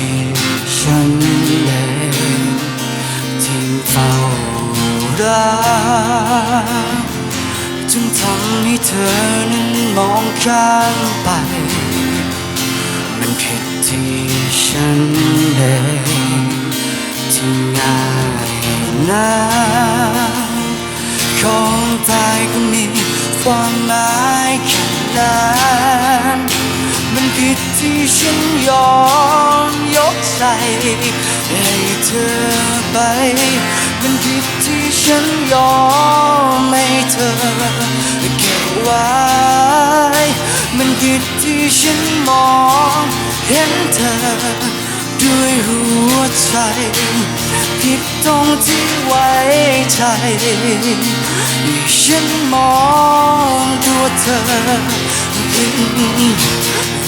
ที่ฉันเองที่เฝ้ารักจนทำให้เธอนั้นมองข้ามไป มันผิดที่ฉันเองที่ง่ายนะของตายก็มีความหมายแค่นั้น มันผิดที่ฉันยอมยกใจให้เธอไป มันผิดที่ฉันยอมให้เธอเก็บไว้ มันผิดที่ฉันมองเห็นเธอด้วยหัวใจผิดตรงที่ไว้ใจที่ฉันมองตัวเธอผิดไปเออ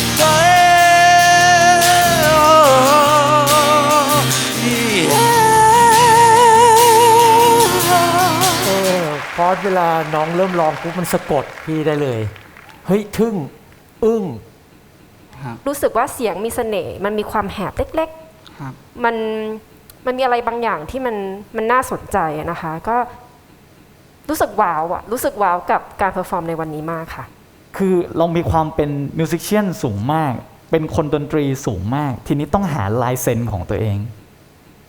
พอเวลาน้องเริ่มร้องปุ๊บมันสะกดพี่ได้เลย เฮ้ย ทึ่ง อึ้ง รู้สึกว่าเสียงมีเสน่ห์มันมีความแหบเล็กครับๆ มันมันมีอะไรบางอย่างที่มันมันน่าสนใจอะนะคะ ก็รู้สึกว้าวอะรู้สึกว้าวกับการเพอร์ฟอร์มในวันนี้มากค่ะ คือเรามีความเป็นมิวสิชเชียนสูงมาก เป็นคนดนตรีสูงมาก ทีนี้ต้องหาลายเซ็นของตัวเอง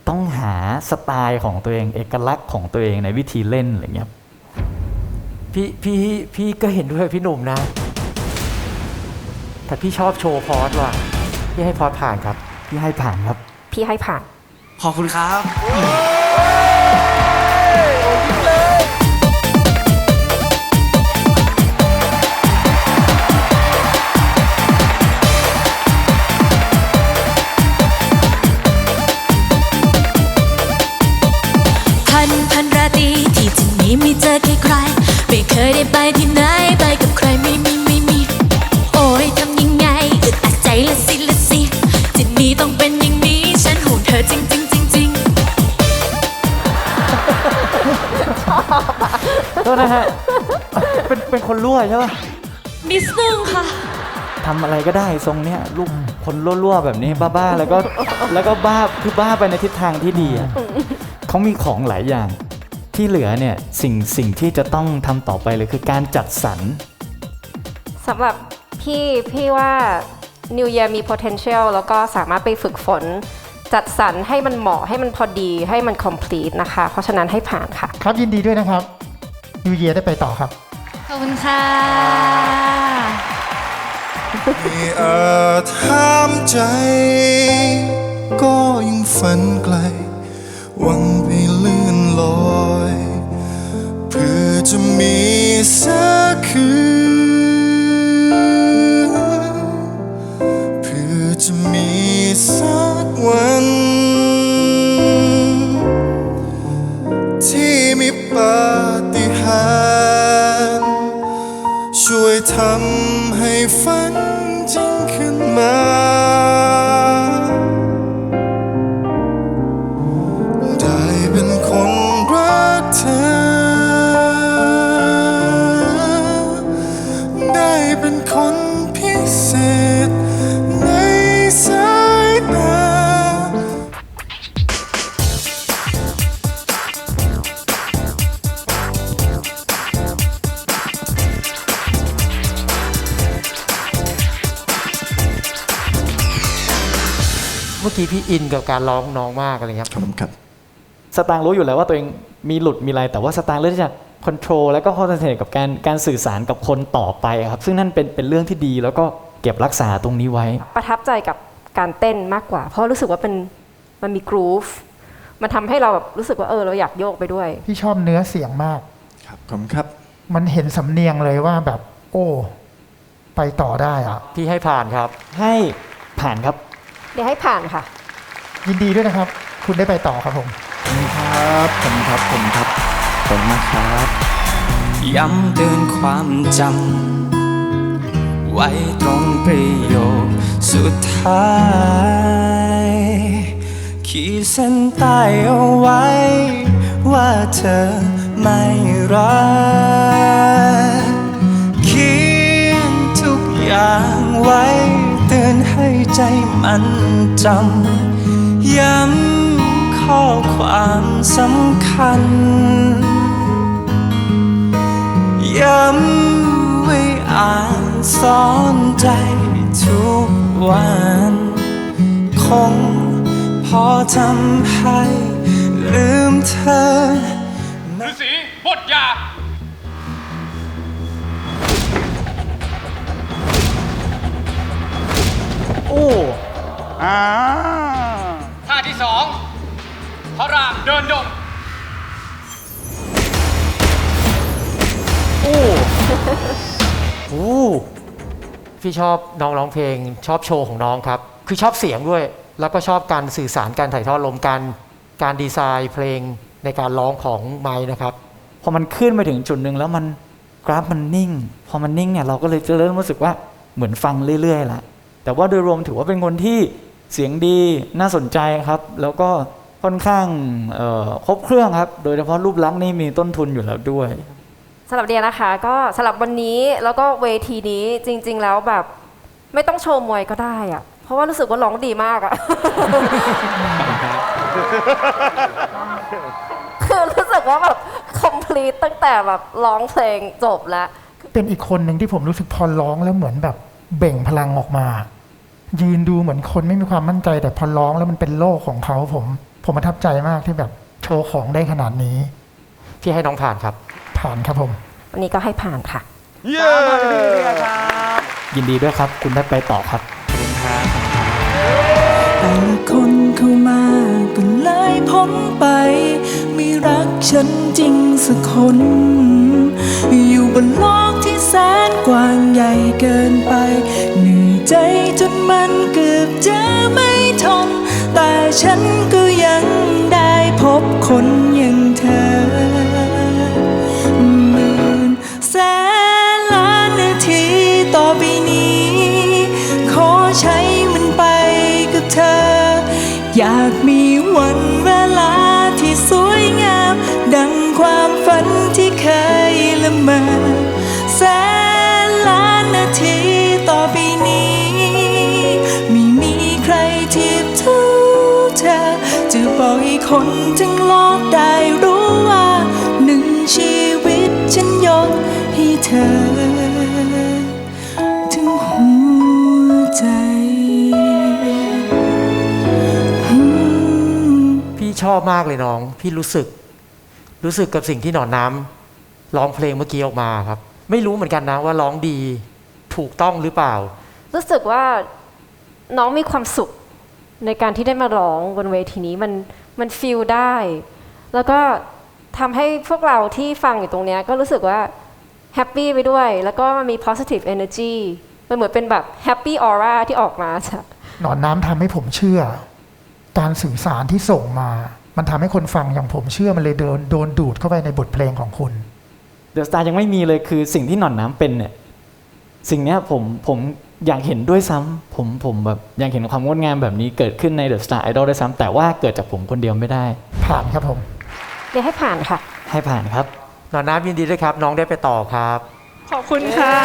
ต้องหาสไตล์ของตัวเอง เอกลักษณ์ของตัวเองในวิธีเล่นอะไรเงี้ยพี่พี่พี่ก็เห็นด้วยกับพี่หนุ่มนะ แต่พี่ชอบโชว์พอสว่ะพี่ให้พอสผ่านครับ พี่ให้ผ่านครับ พี่ให้ผ่าน ขอบคุณครับ ไม่เคยได้ไปที่ไหนไปกับใครไม่มีไม่มี โอ้ยทำยังไงอึดอัดใจละสิละสิที่นี้ต้องเป็นอย่างนี้ ฉันห่วงเธอจริงจริงจริงจริงโทษนะฮะ เป็นเป็นคนรั่วใช่ปะนิดนึงค่ะ ทำอะไรก็ได้ทรงเนี้ยลูกคนรั่วๆแบบนี้บ้าๆแล้วก็แล้วก็บ้าคือบ้าไปในทิศทางที่ดีอะเขามีของหลายอย่าง ที่เหลือเนี่ยสิ่งสิ่งที่จะต้องทำต่อไปเลยคือการจัดสรร สำหรับพี่พี่ว่า New Year มี potential แล้วก็สามารถไปฝึกฝน จัดสรรให้มันเหมาะให้มันพอดีให้มัน complete นะคะ เพราะฉะนั้นให้ผ่านค่ะ ครับยินดีด้วยนะครับนิวเยียได้ไปต่อครับ ขอบคุณค่ะ ไม่อาจห้ามใจ ก็ยังฝันไกล หวังไปลื่นลอยเพื่อจะ มีสักคืนเพื่อจะมีสักวัน ที่มีปาฏิหาริย์ช่วยทำให้ฝันจริงขึ้นมา มื่อกี้พี่อินกับการร้องน้องมากอะไรเงี้ยขอบคุณครับสตางค์รู้อยู่แล้วว่าตัวเองมีหลุดมีอะไร แต่ว่าสตางค์เลือกที่จะค o n t r o l แล้วก็คอนเซนเทรตกับการการสื่อสารกับคนต่อไปครับ ซึ่งนั่นเป็นเป็นเรื่องที่ดีแล้วก็เก็บรักษาตรงนี้ไว้ ประทับใจกับการเต้นมากกว่า เพราะรู้สึกว่าเป็นมันมีกรูฟมันทำให้เราแบบรู้สึกว่าเออเราอยากโยกไปด้วย พี่ชอบเนื้อเสียงมาก ครับขอบคุณครับ มันเห็นสำเนียงเลยว่าแบบ โอ้ ไปต่อได้อะพี่ให้ผ่านครับ ให้ผ่านครับ เดี๋ยวให้ผ่านค่ะ ยินดีด้วยนะครับ คุณได้ไปต่อครับผมครับขอบคุณครับขอบคุณครับขอบคุณมากครับย้ำเตือนความจำไว้ตรงประโยคสุดท้าย ขีดเส้นใต้เอาไว้ ว่าเธอไม่รักเขียนทุกอย่างไว้เตื อนอนให้ใจมันจำ ย้ำข้อความสำคัญ ย้ำไว้อ่านสอนใจทุกวัน คงพอทำให้ลืมเธอ ท่าที่สองพระรามเดินดงโอ้โอ้พี่ชอบน้องร้องเพลง ชอบโชว์ของน้องครับ คือชอบเสียงด้วย แล้วก็ชอบการสื่อสารการถ่ายทอดลมการการดีไซน์เพลงในการร้องของไม้นะครับ พอมันขึ้นไปถึงจุดหนึ่งแล้วมันกราฟมันนิ่ง พอมันนิ่งเนี่ยเราก็เลยจะเริ่มรู้สึกว่าเหมือนฟังเรื่อยๆละแต่ว่าโดยรวมถือว่าเป็นคนที่ เสียงดีน่าสนใจครับ แล้วก็ค่อนข้างเอ่อครบเครื่องครับ โดยเฉพาะรูปลักษณ์นี่มีต้นทุนอยู่แล้วด้วยสำหรับเดียนะคะ ก็สำหรับวันนี้แล้วก็เวทีนี้จริง ๆ แล้วแบบไม่ต้องโชว์มวยก็ได้อะเพราะว่ารู้สึกว่าร้องดีมากอะคือรู้สึกว่าแบบ complete ตั้งแต่แบบร้องเพลงจบแล้ว เป็นอีกคนหนึ่งที่ผมรู้สึกพอร้องแล้วเหมือนแบบเบ่งพลังออกมา ยืนดูเหมือนคนไม่มีความมั่นใจ แต่พอร้องแล้วมันเป็นโลกของเขาผม ผมประทับใจมากที่แบบโชว์ของได้ขนาดนี้พี่ให้น้องผ่านครับ ผ่านครับผม วันนี้ก็ให้ผ่านค่ะยินดีด้วยครับ คุณได้ไปต่อครับแต่ละคนเข้ามาก็เลยพ้นไปไม่รักฉันจริงสักคน อยู่บนโลกที่แสนกว้างใหญ่เกินไปเหนื่อย ใจจนมันเกือบจะไม่ทน แต่ฉันก็ยังได้พบคน คนทั้งโลกได้รู้ว่าหนึ่งชีวิตฉันยกให้เธอ ถึงหัวใจพี่ชอบมากเลยน้อง พี่รู้สึก รู้สึกกับสิ่งที่หนอนน้ำร้องเพลงเมื่อกี้ออกมาครับ ไม่รู้เหมือนกันนะว่าร้องดีถูกต้องหรือเปล่า รู้สึกว่าน้องมีความสุขในการที่ได้มาร้องบนเวทีนี้มัน มันฟีลได้ แล้วก็ทำให้พวกเราที่ฟังอยู่ตรงเนี้ยก็รู้สึกว่าแฮปปี้ไปด้วย แล้วก็มันมี positive energy มันเหมือนเป็นแบบ happy aura ที่ออกมาจากหนอนน้ำทำให้ผมเชื่อ การสื่อสารที่ส่งมา มันทำให้คนฟังอย่างผมเชื่อมันเลยโดนโดนดูดเข้าไปในบทเพลงของคุณเดอะสตาร์ยังไม่มีเลยคือสิ่งที่หนอนน้ำเป็นเนี่ยสิ่งเนี้ยผมผม อยากเห็นด้วยซ้ำผมผมแบบอยากเห็นความงดงามแบบนี้เกิดขึ้นในเดอะสตาร์ไอดอลด้วยซ้ำแต่ว่าเกิดจากผมคนเดียวไม่ได้ ผ่านครับผมเดี๋ยวให้ผ่านค่ะ ให้ผ่านครับหนอนน้ำยินดีด้วยครับ น้องได้ไปต่อครับ ขอบคุณค่ะ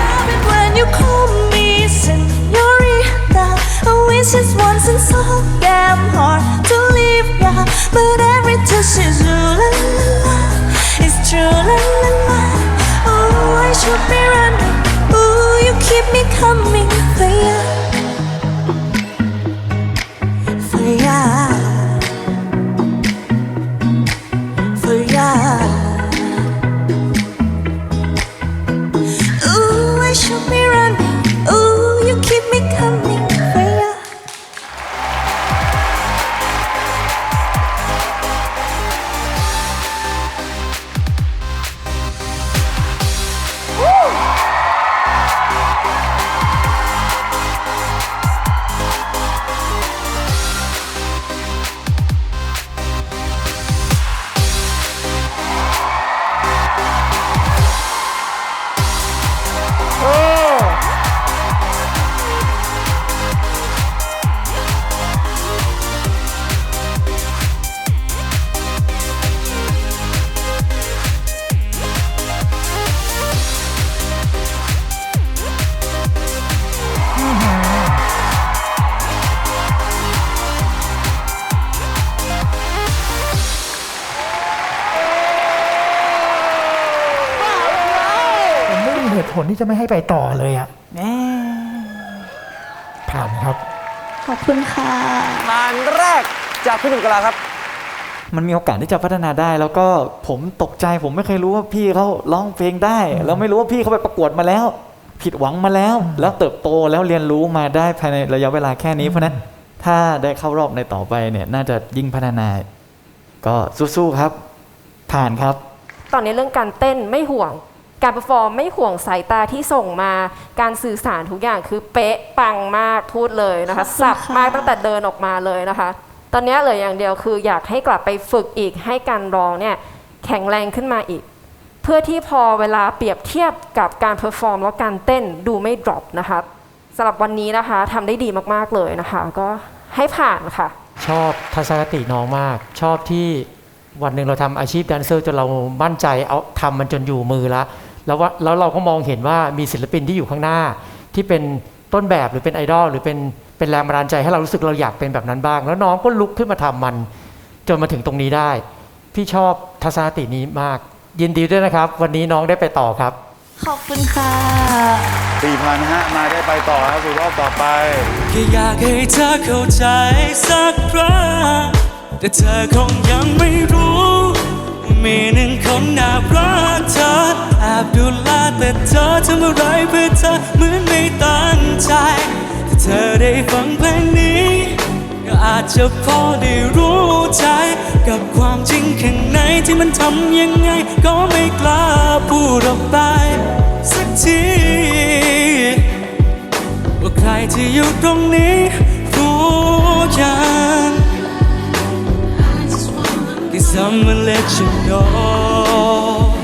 Love it when you call me senorita. I wish it's once and so damn hard to leave ya. But every touch is ooh la la la. It's true la la la. I should be running. Ooh, you keep me coming for ya. ที่จะไม่ให้ไปต่อเลยอะผ่านครับ ขอบคุณค่ะงานแรกจากพี่หนุ่มกะลาครับ มันมีโอกาสที่จะพัฒนาได้ แล้วก็ผมตกใจผมไม่เคยรู้ว่าพี่เขาร้องเพลงได้ แล้วไม่รู้ว่าพี่เขาไปประกวดมาแล้ว ผิดหวังมาแล้ว แล้วเติบโตแล้วเรียนรู้มาได้ภายในระยะเวลาแค่นี้เพราะฉะนั้นถ้าได้เข้ารอบในต่อไปเนี่ยน่าจะยิ่งพัฒนา ก็สู้ๆครับ ผ่านครับ ตอนนี้เรื่องการเต้นไม่ห่วง การเปอร์ฟอร์มไม่ห่วงสายตาที่ส่งมา การสื่อสารทุกอย่างคือเป๊ะปังมากพูดเลยนะคะขอบคุณสับค่ะมากตั้งแต่เดินออกมาเลยนะคะ ตอนนี้เหลืออย่างเดียวคืออยากให้กลับไปฝึกอีกให้การร้องเนี่ยแข็งแรงขึ้นมาอีก เพื่อที่พอเวลาเปรียบเทียบกับการเพอร์ฟอร์มแล้วการเต้นดูไม่ดรอปนะคะสำหรับวันนี้นะคะทำได้ดีมากๆเลยนะคะ ก็ให้ผ่านค่ะ ชอบทัศนคติน้องมาก ชอบที่วันหนึ่งเราทำอาชีพแดนเซอร์จนเรามั่นใจเอาทำมันจนอยู่มือแล้ว แล้วว่าแล้วเราก็มองเห็นว่ามีศิลปินที่อยู่ข้างหน้า ที่เป็นต้นแบบหรือเป็นไอดอลหรือเป็นเป็นแรงบันดาลใจให้เรารู้สึกเราอยากเป็นแบบนั้นบ้าง แล้วน้องก็ลุกขึ้นมาทำมัน จนมาถึงตรงนี้ได้ พี่ชอบทัศนคตินี้มาก ยินดีด้วยนะครับ วันนี้น้องได้ไปต่อครับ ขอบคุณค่ะสี่พันฮะมาได้ไปต่อครับสู่รอบต่อไปแค่อยากให้เธอเข้าใจสักครั้งแต่เธอคงยังไม่รู้ว่า มีหนึ่งคนแอบรักเธอแอบดูแลแต่เธอทำอะไรเพื่อเธอเหมือนไม่ตั้งใจถ้าเธอได้ฟังเพลงนี้ ก็อาจจะพอได้รู้ใจ กับความจริงข้างในที่มันทำยังไง ก็ไม่กล้าพูดออกไปสักที ว่าใครที่อยู่ตรงนี้ I'ma let you know.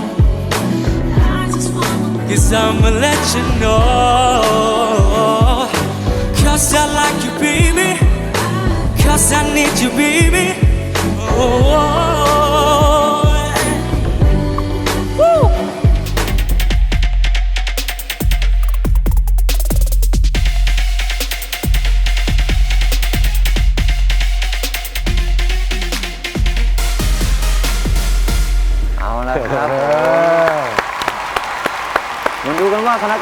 Cause I'ma let you know. Cause I like you baby. Cause I need you baby. Oh. oh, oh, oh.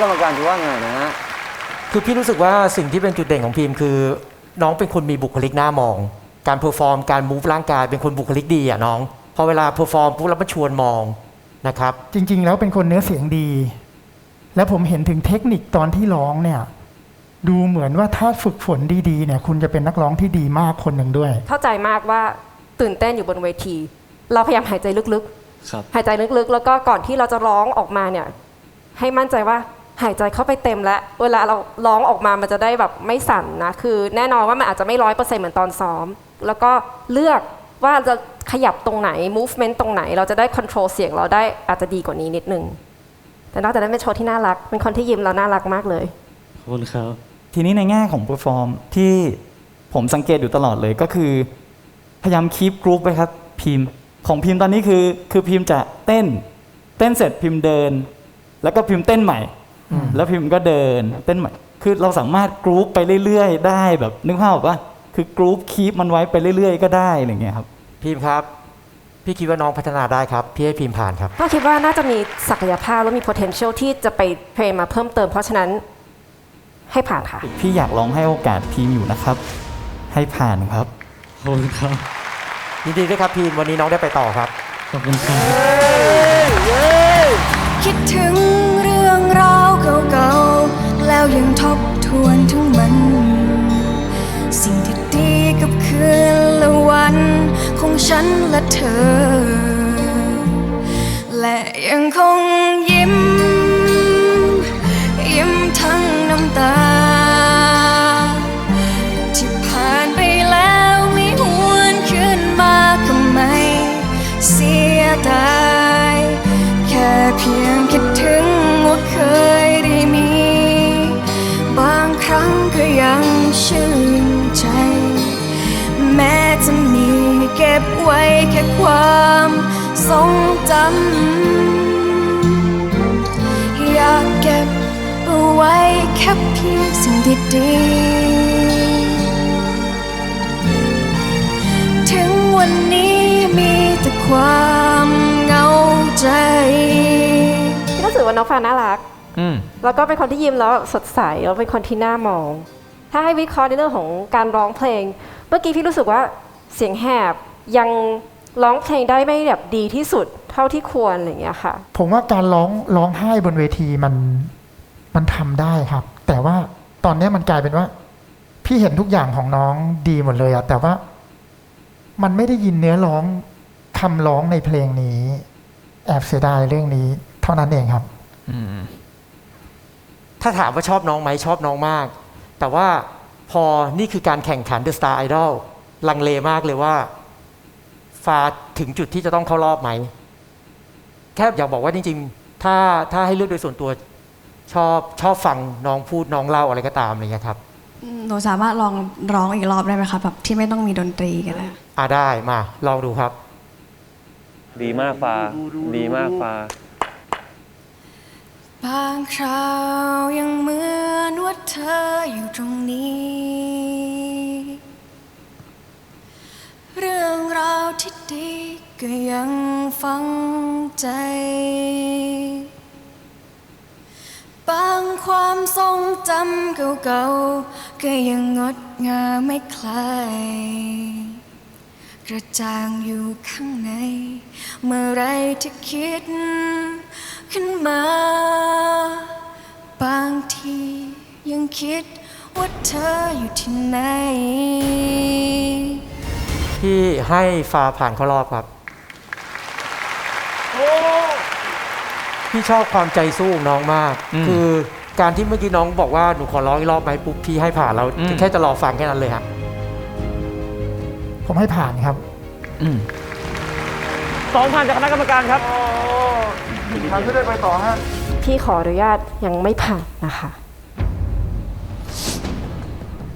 กันว่าคณะกรรมการจะว่าไงนะฮะ คือพี่รู้สึกว่าสิ่งที่เป็นจุดเด่นของพิมคือ น้องเป็นคนมีบุคลิกน่ามอง การเพอร์ฟอร์มการมูฟร่างกายเป็นคนบุคลิกดีอะน้อง พอเวลาเพอร์ฟอร์มปุ๊บแล้วมันชวนมองนะครับ จริง ๆ แล้วเป็นคนเนื้อเสียงดี แล้วผมเห็นถึงเทคนิคตอนที่ร้องเนี่ย ดูเหมือนว่าถ้าฝึกฝนดีๆเนี่ยคุณจะเป็นนักร้องที่ดีมากคนหนึ่งด้วย เข้าใจมากว่าตื่นเต้นอยู่บนเวที เราพยายามหายใจลึกครับ ๆ หายใจลึกๆ แล้วก็ก่อนที่เราจะร้องออกมาเนี่ย ให้มั่นใจว่า หายใจเข้าไปเต็มแล้ว เวลาเราร้องออกมามันจะได้แบบไม่สั่นนะ คือแน่นอนว่ามันอาจจะไม่ร้อยเปอร์เซ็นต์เหมือนตอนซ้อม แล้วก็เลือกว่าจะขยับตรงไหน movement ตรงไหน เราจะได้ control เสียงเราได้อาจจะดีกว่านี้นิดนึง แต่นอกจากนั้นเป็นโชว์ที่น่ารัก เป็นคนที่ยิ้มแล้วน่ารักมากเลย ขอบคุณครับ ทีนี้ในแง่ของ perform ที่ผมสังเกตอยู่ตลอดเลยก็คือ พยายามคีปกรุ๊ปไปครับพิมพ์ของพิมพ์ตอนนี้คือ คือพิมพ์จะเต้น เต้นเสร็จพิมพ์เดิน แล้วก็พิมพ์เต้นใหม่ แล้วพิมพ์ก็เดินเต้นใหม่คือเราสามารถกรุ๊ปไปเรื่อยๆ ได้แบบนึกภาพออกปะคือกรุ๊ปคีปมันไว้ไปเรื่อยๆ ก็ได้อะไรอย่างเงี้ยครับ พิมครับ พี่คิดว่าน้องพัฒนาได้ครับ พี่ให้พิมผ่านครับ ก็คิดว่าน่าจะมีศักยภาพและมี potential ที่จะไปเทรนมาเพิ่มเติม เพราะฉะนั้นให้ผ่านค่ะ พี่อยากลองให้โอกาสพิมพ์อยู่นะครับ ให้ผ่านครับขอบคุณครับยินดีด้วยครับพิมวันนี้น้องได้ไปต่อครับขอบคุณครับคิดถึง วนทั้งมัน สิ่งที่ดีกับคืนและวัน ของฉันและเธอ และยังคง รั้งก็ยังชื่นใจ แม้จะมีเก็บไว้แค่ความทรงจำอยากเก็บเอาไว้แค่เพียงสิ่งดีๆ ถึงวันนี้มีแต่ความเหงาใจ พี่รู้สึกว่าน้องฟาน่ารัก แล้วก็เป็นคนที่ยิ้มแล้วสดใสแล้วเป็นคนที่น่ามอง ถ้าให้วิเคราะห์ในเรื่องของการร้องเพลง เมื่อกี้พี่รู้สึกว่าเสียงแหบยังร้องเพลงได้ไม่แบบดีที่สุดเท่าที่ควรอะไรอย่างเงี้ยค่ะ ผมว่าการร้องร้องไห้บนเวทีมันมันทำได้ครับ แต่ว่าตอนเนี้ยมันกลายเป็นว่า พี่เห็นทุกอย่างของน้องดีหมดเลยอะแต่ว่ามันไม่ได้ยินเนื้อร้องคำร้องในเพลงนี้ แอบเสียดายเรื่องนี้ เท่านั้นเองครับ อืม ถ้าถามว่าชอบน้องไหมชอบน้องมาก แต่ว่าพอนี่คือการแข่งขัน The Star Idol ลังเลมากเลยว่าฟ้าถึงจุดที่จะต้องเข้ารอบไหม แค่อยากบอกว่าจริงๆ ถ้าถ้าให้เลือกโดยส่วนตัวชอบชอบฟังน้องพูดน้องเล่าอะไรก็ตามอะไรเงี้ยครับหนูสามารถลองร้องอีกรอบได้ไหมคะแบบที่ไม่ต้องมีดนตรีก็ได้อ่าได้มาลองดูครับ ดีมากฟ้าดีมากฟ้า บางคราวยังเหมือนว่าเธออยู่ตรงนี้ เรื่องราวที่ดีก็ยังฝังใจ บางความทรงจำเก่าๆ ก็ยังงดงามไม่คลายกระจ่างอยู่ข้างใน เมื่อไรที่คิด ขึ้นมา บางทียังคิดว่าเธออยู่ที่ไหน ที่ให้ฟ้าผ่านเข้ารอบครับ พี่ชอบความใจสู้ของน้องมาก อืม คือการที่เมื่อกี้น้องบอกว่าหนูขอร้องอีกรอบไหมปุ๊บพี่ให้ผ่านเราอืมแค่จะรอฟังแค่นั้นเลยฮะผมให้ผ่านครับ อืม สองพันจากคณะกรรมการครับ ทางที่ได้ไปต่อฮะพี่ขออนุญาตยังไม่ผ่านนะคะ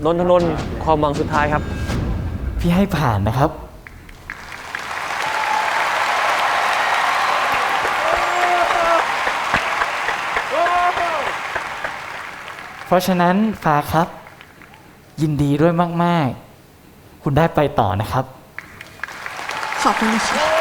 นนทนนท์ความหวังสุดท้ายครับ พี่ให้ผ่านนะครับ เพราะฉะนั้นฟ้าครับ ยินดีด้วยมาก ๆ คุณได้ไปต่อนะครับ ขอบคุณค่ะ